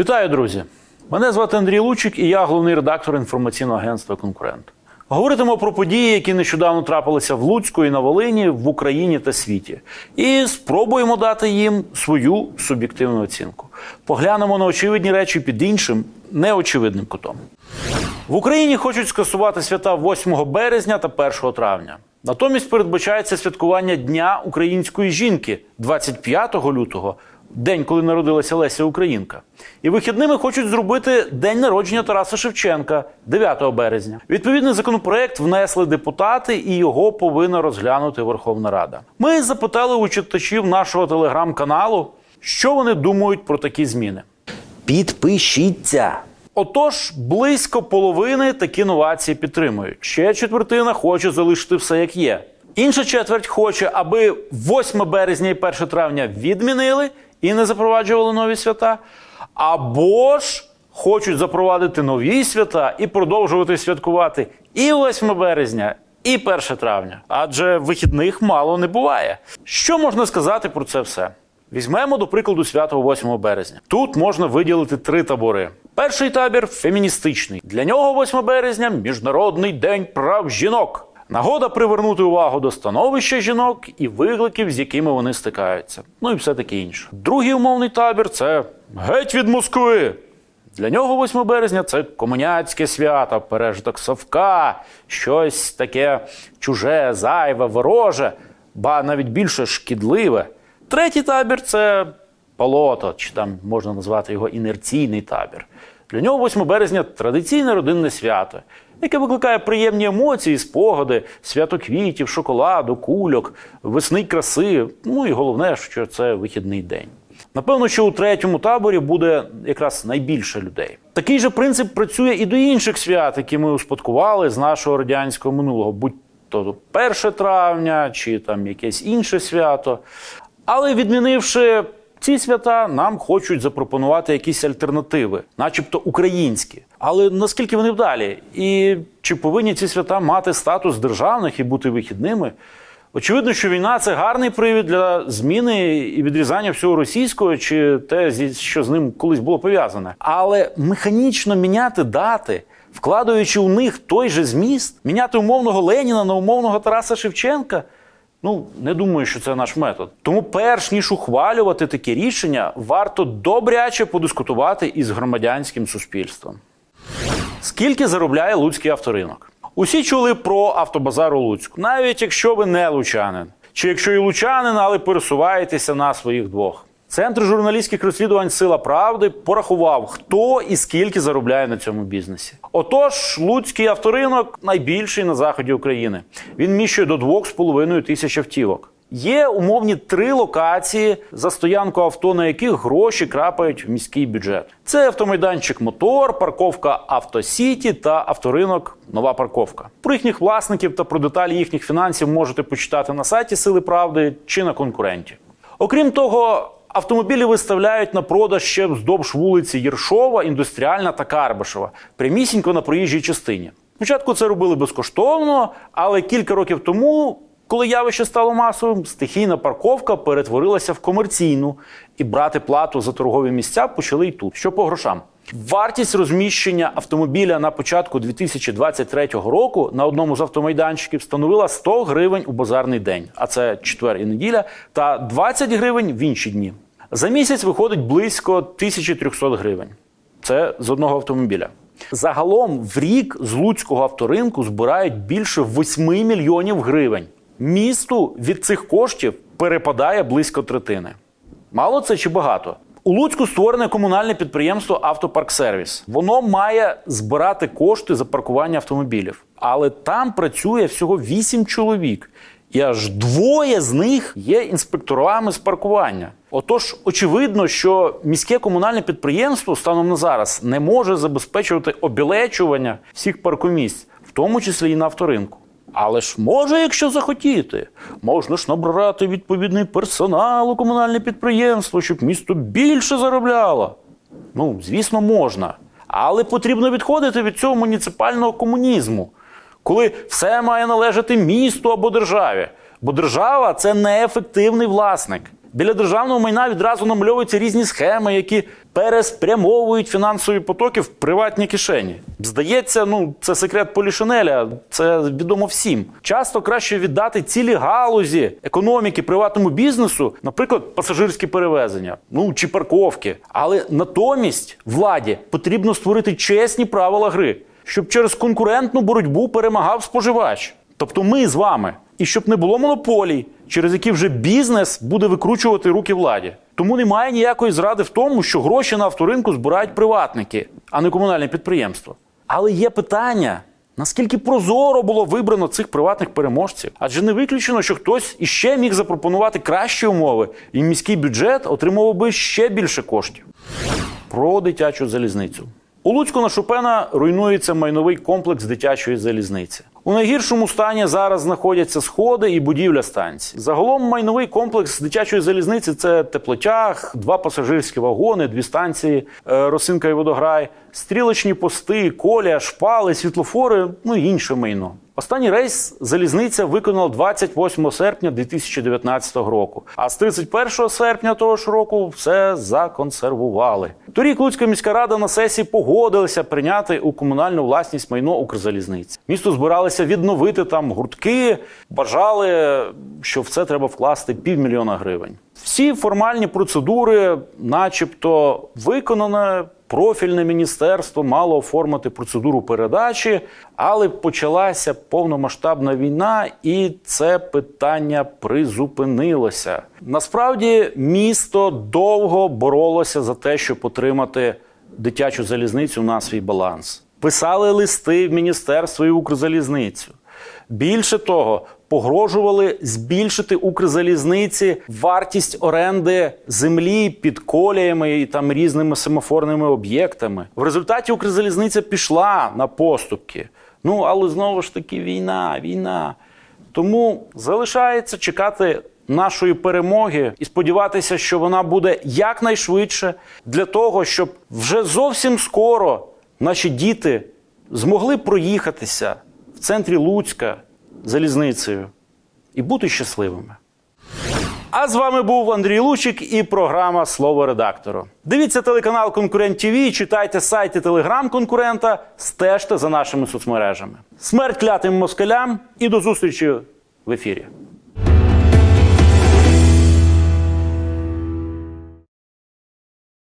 Вітаю, друзі! Мене звати Андрій Лучик, і я головний редактор інформаційного агентства Конкурент. Говоритимо про події, які нещодавно трапилися в Луцьку і на Волині, в Україні та світі, і спробуємо дати їм свою суб'єктивну оцінку. Поглянемо на очевидні речі під іншим неочевидним кутом. В Україні хочуть скасувати свята 8 березня та 1 травня. Натомість передбачається святкування Дня української жінки 25 лютого, день, коли народилася Леся Українка. І вихідними хочуть зробити день народження Тараса Шевченка 9 березня. Відповідний законопроект внесли депутати, і його повинна розглянути Верховна Рада. Ми запитали у читачів нашого телеграм-каналу, що вони думають про такі зміни. Підпишіться. Отож, близько половини такі новації підтримують. Ще четвертина хоче залишити все як є. Інша четверть хоче, аби 8 березня і 1 травня відмінили і не запроваджували нові свята. Або ж хочуть запровадити нові свята і продовжувати святкувати і 8 березня, і 1 травня. Адже вихідних мало не буває. Що можна сказати про це все? Візьмемо до прикладу свято 8 березня. Тут можна виділити три табори. Перший табір феміністичний. Для нього 8 березня міжнародний день прав жінок. Нагода привернути увагу до становища жінок і викликів, з якими вони стикаються. Ну і все таке інше. Другий умовний табір це геть від Москви. Для нього 8 березня це комуняцьке свято, пережиток совка, щось таке чуже, зайве, вороже, ба навіть більше шкідливе. Третій табір це полото, чи там можна назвати його інерційний табір. Для нього 8 березня традиційне родинне свято, яке викликає приємні емоції, спогади, свято квітів, шоколаду, кульок, весни краси. Ну і головне, що це вихідний день. Напевно, що у третьому таборі буде якраз найбільше людей. Такий же принцип працює і до інших свят, які ми успадкували з нашого радянського минулого, будь то 1 травня чи там якесь інше свято. Але відмінивши ці свята, нам хочуть запропонувати якісь альтернативи, начебто українські. Але наскільки вони вдалі? І чи повинні ці свята мати статус державних і бути вихідними? Очевидно, що війна це гарний привід для зміни і відрізання всього російського, чи те, що з ним колись було пов'язане. Але механічно міняти дати, вкладаючи у них той же зміст, міняти умовного Леніна на умовного Тараса Шевченка. Ну, не думаю, що це наш метод. Тому, перш ніж ухвалювати такі рішення, варто добряче подискутувати із громадянським суспільством. Скільки заробляє Луцький авторинок? Усі чули про автобазар у Луцьку, навіть якщо ви не лучанин, чи якщо і лучанин, але пересуваєтеся на своїх двох. Центр журналістських розслідувань Сила Правди порахував, хто і скільки заробляє на цьому бізнесі. Отож, Луцький авторинок найбільший на заході України. Він міщує до 2,5 тисяч автівок. Є умовні три локації, за стоянку авто, на яких гроші крапають в міський бюджет. Це автомайданчик Мотор, парковка Автосіті та авторинок Нова парковка. Про їхніх власників та про деталі їхніх фінансів можете почитати на сайті Сили Правди чи на конкуренті. Окрім того, автомобілі виставляють на продаж ще вздовж вулиці Єршова, Індустріальна та Карбашева, прямісінько на проїжджій частині. Спочатку це робили безкоштовно, але кілька років тому, коли явище стало масовим, стихійна парковка перетворилася в комерційну, і брати плату за торгові місця почали й тут. Що по грошам? Вартість розміщення автомобіля на початку 2023 року на одному з автомайданчиків становила 100 гривень у базарний день, а це четвер і неділя, та 20 гривень в інші дні. За місяць виходить близько 1300 гривень. Це з одного автомобіля. Загалом в рік з Луцького авторинку збирають більше 8 мільйонів гривень. Місту від цих коштів перепадає близько третини. Мало це чи багато? У Луцьку створене комунальне підприємство Автопарксервіс. Воно має збирати кошти за паркування автомобілів. Але там працює всього 8 чоловік. І аж двоє з них є інспекторами з паркування. Отож, очевидно, що міське комунальне підприємство станом на зараз не може забезпечувати обілечування всіх паркомісць, в тому числі і на авторинку. Але ж може, якщо захотіти, можна ж набрати відповідний персонал у комунальне підприємство, щоб місто більше заробляло. Ну, звісно, можна. Але потрібно відходити від цього муніципального комунізму, коли все має належати місту або державі. Бо держава це неефективний власник. Біля державного майна відразу намальовуються різні схеми, які переспрямовують фінансові потоки в приватні кишені. Здається, ну це секрет Полішинеля, це відомо всім. Часто краще віддати цілі галузі економіки приватному бізнесу, наприклад, пасажирські перевезення, ну чи парковки. Але натомість владі потрібно створити чесні правила гри, щоб через конкурентну боротьбу перемагав споживач. Тобто ми з вами. І щоб не було монополій, через які вже бізнес буде викручувати руки владі. Тому немає ніякої зради в тому, що гроші на авторинку збирають приватники, а не комунальне підприємство. Але є питання. Наскільки прозоро було вибрано цих приватних переможців? Адже не виключено, що хтось іще міг запропонувати кращі умови, і міський бюджет отримував би ще більше коштів. Про дитячу залізницю. У Луцьку на Шопена руйнується майновий комплекс дитячої залізниці. У найгіршому стані зараз знаходяться сходи і будівля станції. Загалом майновий комплекс дитячої залізниці це теплотяг, два пасажирські вагони, дві станції е, Росинка і Водограй, стрілочні пости, коля, шпали, світлофори, ну і інше майно. Останній рейс залізниця виконала 28 серпня 2019 року. А з 31 серпня того ж року все законсервували. Торік Луцька міська рада на сесії погодилася прийняти у комунальну власність майно Укрзалізниці. Місто збиралося відновити там гуртки, бажали, що в це треба вкласти півмільйона гривень. Всі формальні процедури, начебто, виконані. Профільне міністерство мало оформити процедуру передачі, але почалася повномасштабна війна, і це питання призупинилося. Насправді, місто довго боролося за те, щоб отримати дитячу залізницю на свій баланс. Писали листи в міністерство і Укрзалізницю. Більше того, погрожували збільшити Укрзалізниці вартість оренди землі під коліями і там різними семафорними об'єктами. В результаті Укрзалізниця пішла на поступки. Ну але знову ж таки війна, війна. Тому залишається чекати нашої перемоги і сподіватися, що вона буде якнайшвидше для того, щоб вже зовсім скоро наші діти змогли проїхатися в центрі Луцька залізницею і бути щасливими. А з вами був Андрій Лучик і програма Слово редактору. Дивіться телеканал Конкурент ТВ, читайте сайти телеграм конкурента, стежте за нашими соцмережами. Смерть клятим москалям і до зустрічі в ефірі.